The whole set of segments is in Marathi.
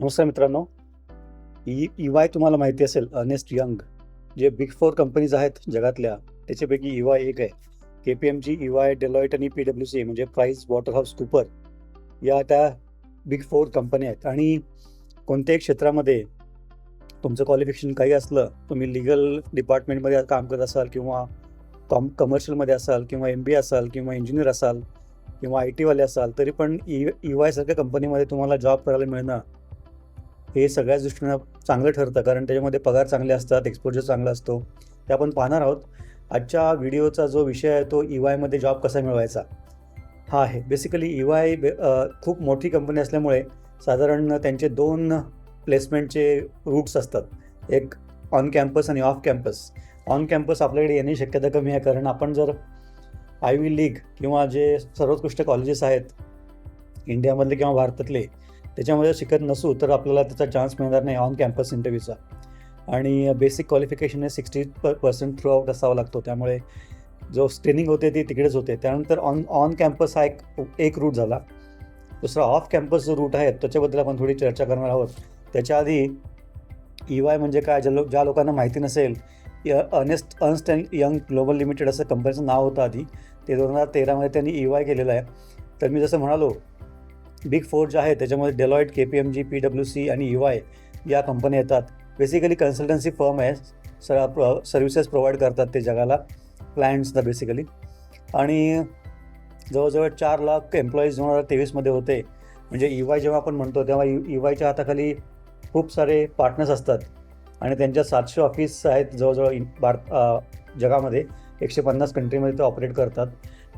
नमस्कार मित्रांनो. ई ई वाय तुम्हाला माहिती असेल अर्नेस्ट यंग जे बिग फोर कंपनीज आहेत जगातल्या त्याच्यापैकी ई वाय एक आहे. K P M G E Y Deloitte आणि पी डब्ल्यू सी म्हणजे प्राईस वॉटर हाऊस कुपर या त्या बिग फोर कंपन्या आहेत. आणि कोणत्याही क्षेत्रामध्ये तुमचं क्वालिफिकेशन काही असलं तुम्ही लिगल डिपार्टमेंटमध्ये काम करत असाल किंवा कॉम कमर्शियलमध्ये असाल किंवा एम बी असाल किंवा इंजिनियर असाल किंवा आय टीवाले असाल तरी पण e, ई ई वायसारख्या कंपनीमध्ये तुम्हाला जॉब करायला मिळणं हे सगळ्याच दृष्टीनं चांगलं ठरतं कारण त्याच्यामध्ये पगार चांगले असतात एक्सपोजर चांगला असतो. ते आपण पाहणार आहोत. आजच्या व्हिडिओचा जो विषय आहे तो ई वायमध्ये जॉब कसा मिळवायचा? हा आहे. बेसिकली ई वाय खूप मोठी कंपनी असल्यामुळे साधारण त्यांचे दोन प्लेसमेंटचे रूट्स असतात. एक ऑन कॅम्पस आणि ऑफ कॅम्पस ऑन कॅम्पस आपल्याकडे येण्याची शक्यता कमी आहे कारण आपण जर आय व्ही लीग किंवा जे सर्वोत्कृष्ट कॉलेजेस आहेत इंडियामधले किंवा भारतातले त्याच्यामध्ये शिकत नसू तर आपल्याला त्याचा चान्स मिळणार नाही ऑन कॅम्पस इंटरव्ह्यूचा आणि बेसिक क्वालिफिकेशन हे सिक्स्टी पर्सेंट थ्रू आउट असावा लागतो. त्यामुळे जो ट्रेनिंग होते ती तिकडेच होते. त्यानंतर ऑन ऑन कॅम्पस हा एक एक रूट झाला. दुसरा ऑफ कॅम्पस जो रूट आहे त्याच्याबद्दल आपण थोडी चर्चा करणार आहोत. त्याच्या आधी ई वाय म्हणजे काय? ज्या लो ज्या लोकांना माहिती नसेल Ernst Ernst and Young global limited असं कंपनीचं नाव होतं आधी. ते दोन हजार तेरामध्ये त्यांनी ई वाय केलेलं आहे. तर मी जसं म्हणालो बिग फोर जे आहे त्याच्यामध्ये Deloitte K P M G P W C आणि यू वाय या कंपन्या येतात. बेसिकली कन्सल्टन्सी फर्म आहे. स प्र सर्व्हिसेस प्रोव्हाइड करतात ते जगाला क्लायंट्सला बेसिकली आणि जवळजवळ चार लाख एम्प्लॉईज दोन हजार तेवीसमध्ये होते. म्हणजे ई वाय जेव्हा आपण म्हणतो तेव्हा ई वायच्या हाताखाली खूप सारे पार्टनर्स असतात. आणि त्यांच्या सातशे ऑफिस आहेत जवळजवळ इन भारत जगामध्ये. एकशे पन्नास कंट्रीमध्ये ते ऑपरेट करतात.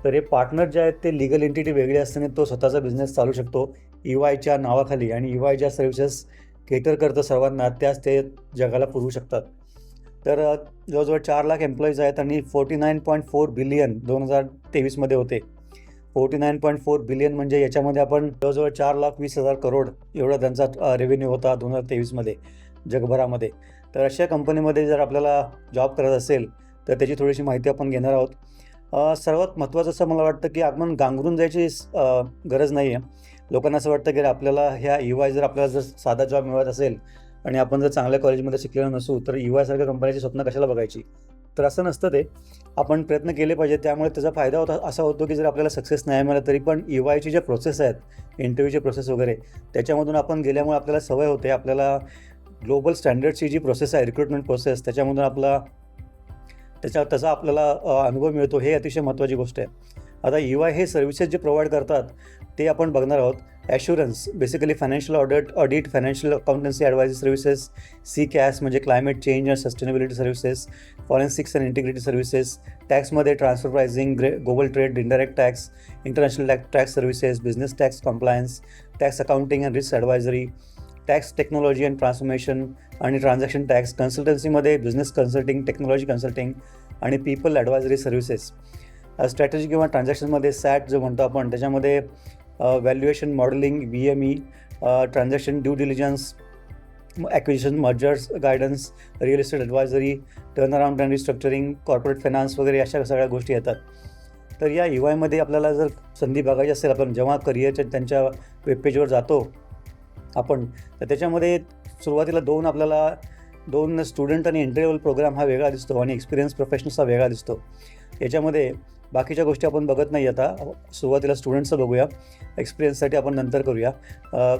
तर हे पार्टनर जे आहेत ते लिगल एंटिटी वेगळी असताना तो स्वतःचा बिझनेस चालू शकतो. ई वायच्या नावाखाली आणि ई वाय ज्या सर्व्हिसेस केटर करतं सर्वांना त्याच ते जगाला पुरवू शकतात. तर जवळजवळ चार लाख एम्प्लॉईज आहेत आणि forty nine point four billion दोन हजार तेवीसमध्ये होते. Forty nine point four billion म्हणजे याच्यामध्ये आपण जवळजवळ चार लाख वीस हजार करोड एवढा त्यांचा रेव्हेन्यू होता दोन हजार तेवीसमध्ये जगभरामध्ये. तर अशा कंपनीमध्ये जर आपल्याला जॉब करत असेल तर त्याची थोडीशी माहिती आपण घेणार आहोत. सर्वात महत्त्वाचं असं मला वाटतं की आपण गांगरून जायची गरज नाही आहे लोकांना असं वाटतं की आपल्याला ह्या ई वाय जर आपल्याला जर साधा जॉब मिळत असेल आणि आपण जर चांगल्या कॉलेजमध्ये शिकलेलो नसू तर ई वायसारख्या कंपनीची स्वप्न कशाला बघायची? तर असं नसतं ते. आपण प्रयत्न केले पाहिजे त्यामुळे त्याचा फायदा होता असा होतो की जर आपल्याला सक्सेस नाही मिळाला तरी पण ई वायची ज्या प्रोसेस आहेत इंटरव्ह्यूचे प्रोसेस वगैरे त्याच्यामधून आपण गेल्यामुळे आपल्याला सवय होते. आपल्याला ग्लोबल स्टँडर्डची जी प्रोसेस आहे रिक्रुटमेंट प्रोसेस त्याच्यामधून आपला त्याच्या त्याचा आपल्याला अनुभव मिळतो. हे अतिशय महत्त्वाची गोष्ट आहे. आता यू वाय हे सर्व्हिसेस जे प्रोव्हाइड करतात ते आपण बघणार आहोत. Assurance basically financial audit audit financial accountancy advisory services CCaSS म्हणजे climate change and sustainability services forensics and integrity services टॅक्समध्ये transfer pricing grey global trade indirect tax international tax services business tax compliance tax accounting and risk advisory tax technology and transformation आणि ट्रान्झॅक्शन टॅक्स कन्सल्टन्सीमध्ये बिझनेस कन्सल्टिंग टेक्नॉलॉजी कन्सल्टिंग आणि पीपल ॲडवायझरी सर्व्हिसेस. स्ट्रॅटेजी किंवा ट्रान्झॅक्शनमध्ये सॅट जो म्हणतो आपण त्याच्यामध्ये valuation modelling V M E transaction due diligence acquisition mergers guidance real estate advisory turn around and restructuring corporate finance वगैरे अशा सगळ्या गोष्टी येतात. तर या यू वायमध्ये आपल्याला जर संधी बघायची असेल आपण जेव्हा करिअरच्या त्यांच्या वेबपेजवर जातो आपण. तर त्याच्यामध्ये सुरुवातीला दोन आपल्याला दोन स्टुडंट आणि एंट्री लेवल प्रोग्राम हा वेगळा दिसतो आणि एक्सपिरियन्स प्रोफेशनल्स हा वेगळा दिसतो. याच्यामध्ये बाकीच्या गोष्टी आपण बघत नाही आता. सुरुवातीला स्टुडंट्सचं बघूया. एक्सपिरियन्ससाठी आपण नंतर करूया.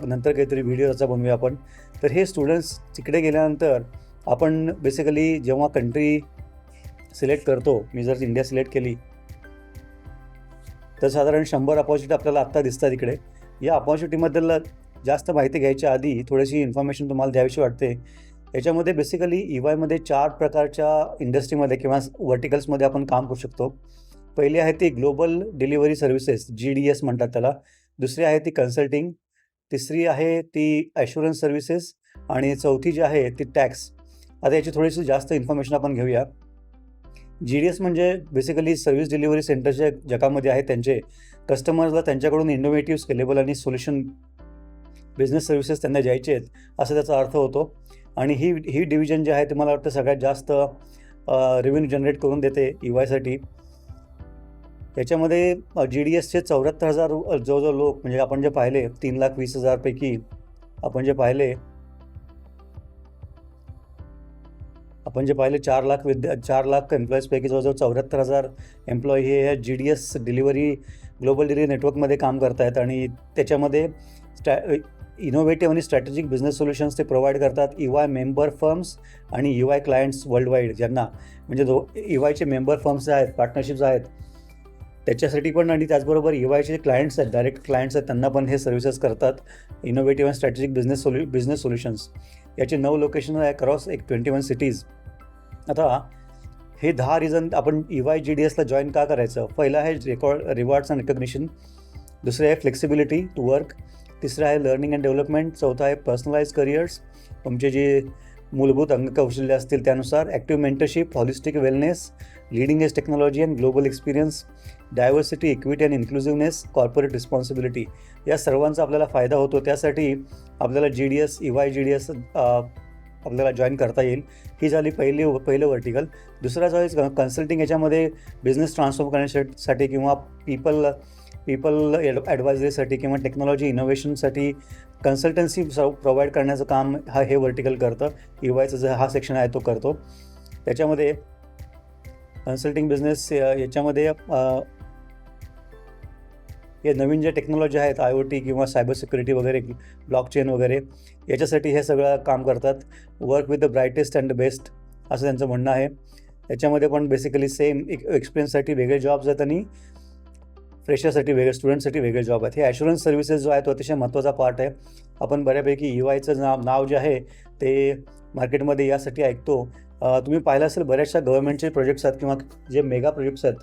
नंतर काहीतरी व्हिडिओ त्याचा बनवूया आपण. तर हे स्टुडंट्स तिकडे गेल्यानंतर आपण बेसिकली जेव्हा कंट्री सिलेक्ट करतो मी जर इंडिया सिलेक्ट केली तर साधारण शंभर अपॉर्च्युनिटी आपल्याला आत्ता दिसतात इकडे. या अपॉर्च्युनिटीबद्दल जास्त माहिती घ्यायच्या आधी थोडीशी इन्फॉर्मेशन तुम्हाला द्यावीशी वाटते. याच्यामध्ये बेसिकली ई वायमध्ये चार प्रकारच्या इंडस्ट्रीमध्ये किंवा वर्टिकल्समध्ये आपण काम करू शकतो. पहिली आहे ती global delivery services G D S म्हणतात त्याला. दुसरी आहे ती कन्सल्टिंग तिसरी आहे ती ॲश्युरन्स सर्व्हिसेस आणि चौथी जी आहे ती टॅक्स आता याची थोडीशी जास्त इन्फॉर्मेशन आपण घेऊया. जी डी एस म्हणजे बेसिकली सर्व्हिस डिलिव्हरी सेंटरच्या जगामध्ये आहे त्यांचे. कस्टमर्सला त्यांच्याकडून इनोव्हेटिव्ह स्केलेबल आणि सोल्युशन बिझनेस सर्व्हिसेस त्यांना जायचे आहेत असं त्याचा अर्थ होतो. आणि ही ही डिव्हिजन जी आहे ते मला वाटतं सगळ्यात जास्त रेव्हेन्यू जनरेट करून देते ई वायसाठी याच्यामध्ये जी डी एसचे चौऱ्याहत्तर हजार जवळजवळ लोक म्हणजे आपण जे पाहिले तीन लाख वीस हजारपैकी आपण जे पाहिले आपण जे पाहिले चार लाख विद्या चार लाख एम्प्लॉईजपैकी जवळजवळ चौऱ्याहत्तर हजार एम्प्लॉई हे या G D S delivery global delivery नेटवर्कमध्ये काम करत आहेत आणि त्याच्यामध्ये स्टॅ इनोव्हेटिव्ह आणि स्ट्रॅटेजिक बिझनेस सोल्युशन्स ते प्रोव्हाइड करतात ई वाय मेंबर फर्म्स आणि you I clients world wide ज्यांना म्हणजे जो ई वायचे मेंबर फर्म्स आहेत पार्टनरशिप्स आहेत त्याच्यासाठी पण आणि त्याचबरोबर ई वायचे जे क्लायंट्स आहेत डायरेक्ट क्लायंट्स आहेत त्यांना पण हे सर्व्हिसेस करतात इनोव्हेटिव्ह अँड स्ट्रॅटेजिक बिझनेस सोल्यू बिझनेस सोल्युशन्स याचे नऊ लोकेशन आहे अक्रॉस एक ट्वेंटी वन सिटीज आता हे दहा रिझन आपण ई वाय जी डी एसला जॉईन का करायचं? पहिलं आहे रेकॉर्ड रिवॉर्ड्स अँड रिकग्निशन दुसरे आहे फ्लेक्सिबिलिटी टू वर्क तिसरं आहे लर्निंग अँड डेव्हलपमेंट चौथा आहे पर्सनलाइज करिअर्स तुमचे जे मूलभूत अंगकौशल्य असतील त्यानुसार active mentorship holistic wellness leading edge technology and global experience diversity equity and inclusiveness corporate responsibility या सर्वांचा आपल्याला फायदा होतो. त्यासाठी आपल्याला G D S E Y G D S आपल्याला जॉईन करता येईल. ही झाली पहिली पहिलं वर्टिकल दुसरा जो आहे कन्सल्टिंग याच्यामध्ये बिझनेस ट्रान्सफॉर्म करण्यासाठी किंवा पीपल पीपल ॲडवायझरीसाठी किंवा टेक्नॉलॉजी इनोव्हेशनसाठी कन्सल्टन्सी प्रोव्हाइड करण्याचं काम हा हे वर्टिकल करतं. ई वायचा जो हा सेक्शन आहे तो करतो. त्याच्यामध्ये कन्सल्टिंग बिझनेस याच्यामध्ये हे नवीन ज्या टेक्नॉलॉजी आहेत आय ओ टी किंवा सायबर सिक्युरिटी वगैरे ब्लॉकचेन वगैरे याच्यासाठी हे सगळं काम करतात. Work with the brightest and the best असं त्यांचं म्हणणं आहे. त्याच्यामध्ये पण बेसिकली सेम एक एक्सपिरियन्ससाठी वेगळे जॉब्स आहेत आणि फ्रेशरसाठी वेगळे स्टुडंटसाठी वेगळे जॉब आहेत. हे ॲशुरन्स सर्व्हिसेस जो आहे तो अतिशय महत्त्वाचा पार्ट आहे. आपण बऱ्यापैकी ई वायचं नाव नाव जे आहे ते मार्केटमध्ये यासाठी ऐकतो. तुम्ही पाहिलं असेल बऱ्याचशा गव्हर्नमेंटचे प्रोजेक्ट्स आहेत किंवा जे मेगा प्रोजेक्ट्स आहेत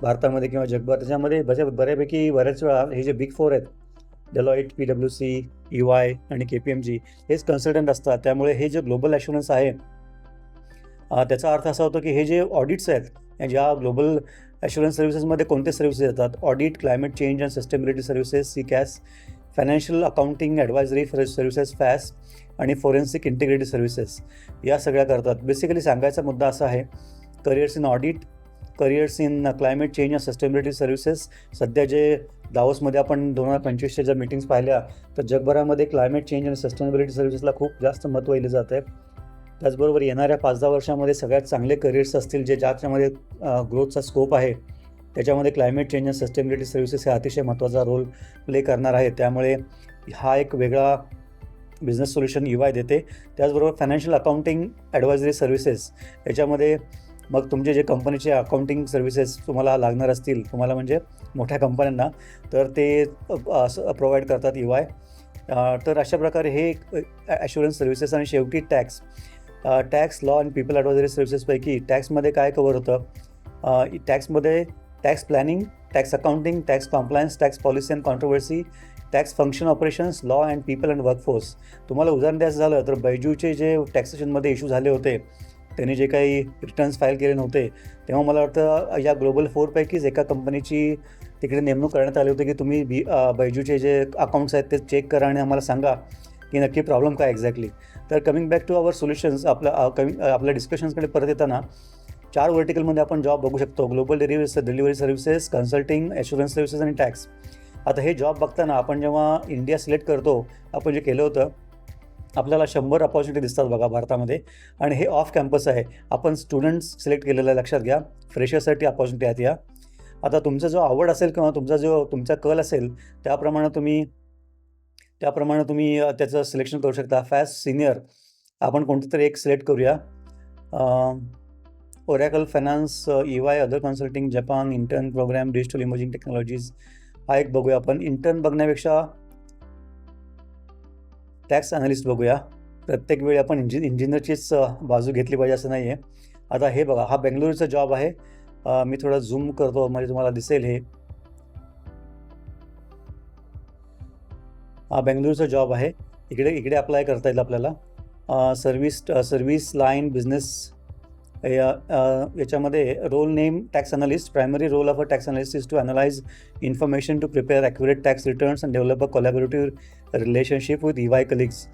भारतामध्ये किंवा जगभर. त्याच्यामध्ये बऱ्या बऱ्यापैकी बऱ्याच वेळा हे जे बिग फोर आहेत Deloitte P W C E Y आणि के पी एम जी हेच कन्सल्टंट असतात. त्यामुळे हे जे ग्लोबल ॲशुरन्स आहे त्याचा अर्थ असा होतो की हे जे ऑडिट्स आहेत ज्या ग्लोबल ॲश्युरन्स सर्व्हिसेसमध्ये कोणते सर्व्हिसेस येतात? Audit climate change and sustainability services CCaSS financial accounting advisory services FAAS आणि फोरेन्सिक इंटिग्रेटेड सर्व्हिसेस या सगळ्या करतात. बेसिकली सांगायचा मुद्दा असा आहे careers in audit careers in climate change and sustainability services सध्या जे दावोसमध्ये आपण दोन हजार पंचवीसच्या ज्या मीटिंग्स पाहिल्या तर जगभरामध्ये क्लायमेट चेंज आणि सस्टेनेबिलिटी सर्व्हिसेसला खूप जास्त महत्त्व दिलं जात आहे त्याचबरोबर येणाऱ्या पाच दहा वर्षामध्ये सगळ्यात चांगले करिअर्स असतील जे ज्याच्यामध्ये ग्रोथचा स्कोप आहे त्याच्यामध्ये climate change and sustainability services हे अतिशय महत्त्वाचा रोल प्ले करणार आहे त्यामुळे हा एक वेगळा बिझनेस सोल्युशन यू आय देते. त्याचबरोबर फायनान्शियल अकाउंटिंग ॲडवायझरी सर्व्हिसेस याच्यामध्ये मग तुमचे जे कंपनीचे अकाउंटिंग सर्व्हिसेस तुम्हाला लागणार असतील तुम्हाला म्हणजे मोठ्या कंपन्यांना तर ते प्रोव्हाइड करतात यू आय तर अशा प्रकारे हे ॲश्युरन्स सर्व्हिसेस आणि शेवटी tax tax law and people advisory सर्व्हिसेसपैकी टॅक्समध्ये काय कवर होतं? टॅक्समध्ये tax planning tax accounting tax compliance tax policy and controversy tax function operations law and people and workforce तुम्हाला उदाहरण द्यायचं झालं तर बैजूचे जे टॅक्सेशनमध्ये इश्यू झाले होते त्यांनी जे काही रिटर्न्स फाईल केले नव्हते तेव्हा मला वाटतं या ग्लोबल फोरपैकीच एका कंपनीची तिकडे नेमणूक करण्यात आली होती की तुम्ही बी बैजूचे जे अकाउंट्स आहेत ते चेक करा आणि आम्हाला सांगा. की नक्की प्रॉब्लेम काय एक्झॅक्टली तर coming back to our solutions आपल्या कमी आपल्या डिस्कशन्सकडे परत येताना चार वर्टिकलमध्ये आपण जॉब बघू शकतो. Global delivery delivery services consulting assurance services आणि टॅक्स आता हे जॉब बघताना आपण जेव्हा इंडिया सिलेक्ट करतो आपण जे केलं होतं आपल्याला शंभर अपॉर्च्युनिटी दिसतात बघा भारतामध्ये. आणि हे ऑफ कॅम्पस आहे. आपण स्टुडंट्स सिलेक्ट केलेलं लक्षात घ्या. फ्रेशरसाठी अपॉर्च्युनिटी आहेत या. आता तुमचा जो आवड असेल किंवा तुमचा जो तुमचा कल असेल त्याप्रमाणे तुम्ही त्याप्रमाणे तुम्ही त्याचं सिलेक्शन करू शकता. फॅस सिनियर आपण कोणतं तरी एक सिलेक्ट करूया. Oracle finance E Y other consulting Japan intern programme digital emerging technologies हा एक बघूया आपण. इंटर्न बघण्यापेक्षा टॅक्स अनालिस्ट बघूया. प्रत्येक वेळी आपण इंजि इंजिनियरचीच बाजू घेतली पाहिजे असं नाही आहे आता हे बघा हा बेंगलोरचा जॉब आहे. मी थोडा झूम करतो म्हणजे तुम्हाला दिसेल हे. बेंगळुरूचा जॉब आहे. इकडे इकडे अप्लाय करता येईल आपल्याला. सर्विस सर्विस लाईन बिझनेस या याच्यामध्ये role name tax analyst primary role of a tax analyst is to analyse information to prepare accurate tax returns and develop a collaborative relationship with E Y colleagues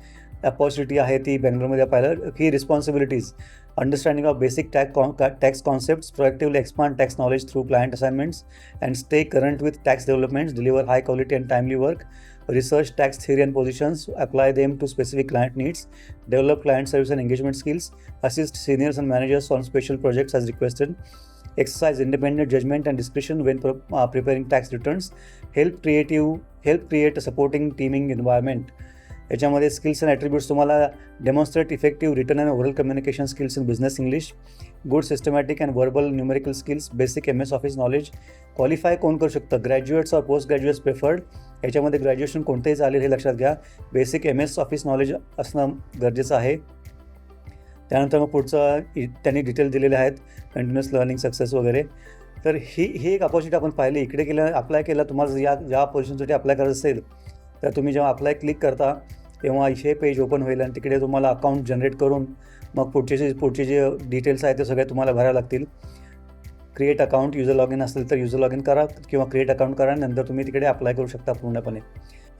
opportunity आहे ती बेंगलोरमध्ये पाहिलं की responsibilities understanding of basic tack tax concepts proactively expand tax knowledge through client assignments and stay current with tax developments deliver high quality and timely work research tax theory and positions, apply them to specific client needs, develop client service and engagement skills, assist seniors and managers on special projects as requested, exercise independent judgment and discretion when pro- uh, preparing tax returns, help creative help create a supporting teaming environment. याच्यामध्ये स्किल्स अँड ॲट्रिब्यूट्स तुम्हाला demonstrate effective written and oral communication skills in business English good systematic and verbal numerical skills basic M S Office knowledge qualify कोण करू शकतं? Graduates or post graduates preferred याच्यामध्ये ग्रॅज्युएशन कोणतंही चालेल हे लक्षात घ्या. Basic M S Office knowledge असणं गरजेचं आहे. त्यानंतर मग पुढचं त्यांनी डिटेल दिलेले आहेत. कंटिन्युअस लर्निंग सक्सेस वगैरे. तर ही ही एक अपॉर्च्युनिटी आपण पाहिली. इकडे केलं अप्लाय केलं तुम्हाला जर या ज्या पोझिशनसाठी अप्लाय करायचं असेल तर तुम्ही जेव्हा अप्लाय क्लिक करता तेव्हा इथे पेज ओपन होईल आणि तिकडे तुम्हाला अकाउंट जनरेट करून मग पुढचे जे पुढचे जे डिटेल्स आहेत ते सगळे तुम्हाला भरावे लागतील. Create account user log in असेल तर युजर लॉग इन करा किंवा क्रिएट अकाउंट करा नंतर तुम्ही तिकडे अप्लाय करू शकता पूर्णपणे.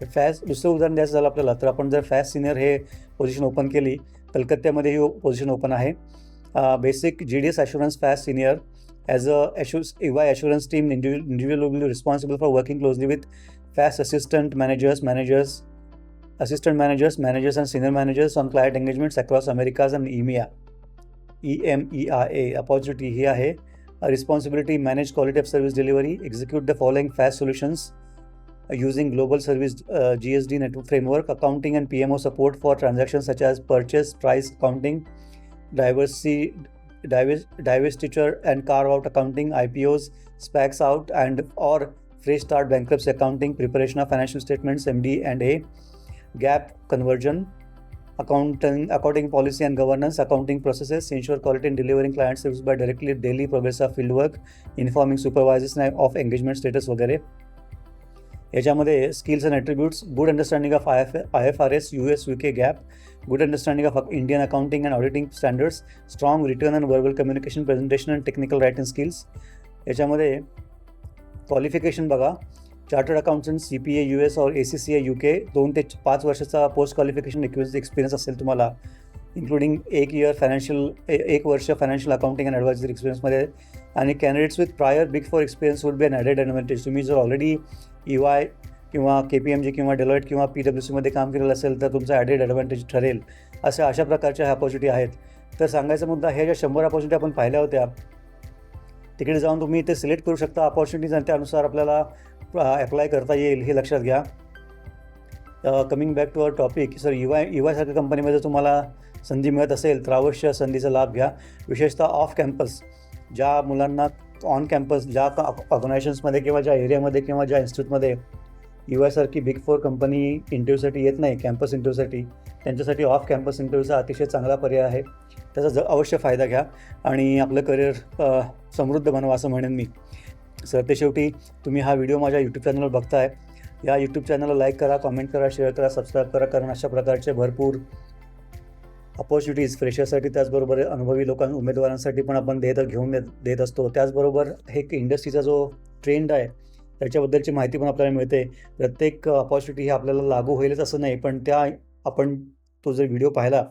फॅस दुसरं उदाहरण द्यायचं झालं आपल्याला तर आपण जर फॅस्ट सिनियर हे पोझिशन ओपन केली कलकत्त्यामध्ये ही पोझिशन ओपन आहे. Basic G D S assurance fast senior as a assurers E Y assurance team individual individual will be responsible for working closely with fast assistant managers, managers, assistant managers, managers, and senior managers on client engagements across Americas and EMEA. EMERA opportunity here a responsibility manage quality of service delivery, execute the following fast solutions uh, using global service uh, GSD network framework, accounting and PMO support for transactions such as purchase, price accounting, diversity, divestiture and carve out accounting, IPOs, SPACs out and or free start bank accounting preparation of financial statements M D and A GAAP conversion accounting accounting policy and governance accounting process ensure quality in delivering client service by directly daily progress of field work informing supervisors of engagement status वगैरह यहाँ skills and attributes good understanding of I F I F R S U S U K GAAP good understanding of Indian accounting and auditing standards strong written and verbal communication presentation and technical writing skills ये क्वालिफिकेशन बघा. Chartered accountant C P A U S और A C C A U K दोन ते पाच वर्षाचा पोस्ट क्वालिफिकेशन एक्सपिरियन्स असेल तुम्हाला इन्क्लुडिंग एक इयर फायनान्शियल एक वर्ष फायनान्शियल अकाउंटिंग अँड ॲडवायझरी एक्सपिरियन्समध्ये आणि candidates with prior big four experience would be an added advantage तुम्ही जर ऑलरेडी ई वाय किंवा के पी एम जी किंवा डेलॉईट किंवा पी डब्ल्यू सीमध्ये काम केलेलं असेल तर तुमचा ॲडेड ॲडव्हान्टेज ठरेल. अशा अशा प्रकारच्या ह्या अपॉर्च्युनिटी आहेत. तर सांगायचा मुद्दा हे ज्या शंभर अपॉर्च्युनिटी आपण पाहिल्या होत्या तिकडे जाऊन तुम्ही ते सिलेक्ट करू शकता अपॉर्च्युनिटीज आणि त्यानुसार आपल्याला अप्लाय करता येईल हे लक्षात घ्या. Coming back to our topic sir युवाय यू वायसारख्या कंपनीमध्ये तुम्हाला संधी मिळत असेल तर अवश्य संधीचा लाभ घ्या. विशेषतः ऑफ कॅम्पस ज्या मुलांना ऑन कॅम्पस ज्या ऑर्गनायझेशन्समध्ये किंवा ज्या एरियामध्ये किंवा ज्या इन्स्टिट्यूटमध्ये यू आयसारखी बिग फोर कंपनी इंटरव्ह्यूसाठी येत नाही कॅम्पस इंटरव्ह्यूसाठी त्यांच्यासाठी ऑफ कॅम्पस इंटरव्ह्यूचा अतिशय चांगला पर्याय आहे. त्याचा ज अवश्य फायदा घ्या. आणि आपलं करिअर समृद्ध बनवा असं म्हणेन मी. सर ते शेवटी तुम्ही हा व्हिडिओ माझ्या यूट्यूब चॅनलवर बघताय. या यूट्यूब चॅनलला लाईक करा कॉमेंट करा शेअर करा सबस्क्राईब करा कारण अशा प्रकारचे भरपूर अपॉर्च्युनिटीज फ्रेशरसाठी त्याचबरोबर अनुभवी लोकां उमेदवारांसाठी पण आपण देत घेऊन देत देत असतो. त्याचबरोबर हे एक इंडस्ट्रीचा जो ट्रेंड आहे त्याच्याबद्दलची माहिती पण आपल्याला मिळते. प्रत्येक अपॉर्च्युनिटी ही आपल्याला लागू होईलच असं नाही पण त्या आपण तो जर व्हिडिओ पाहिला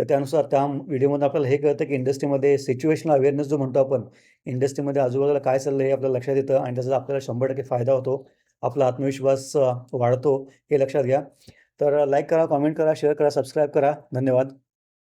तर त्यानुसार त्या व्हिडिओमध्ये आपल्याला हे कळतं की इंडस्ट्रीमध्ये सिच्युएशनल अवेअरनेस जो म्हणतो आपण इंडस्ट्रीमध्ये आजूबाजूला काय चाललं हे आपल्याला लक्षात येतं आणि त्याचा आपल्याला शंभर टक्के फायदा होतो. आपला आत्मविश्वास वाढतो हे लक्षात घ्या. तर लाईक करा कॉमेंट करा शेअर करा सबस्क्राईब करा. धन्यवाद.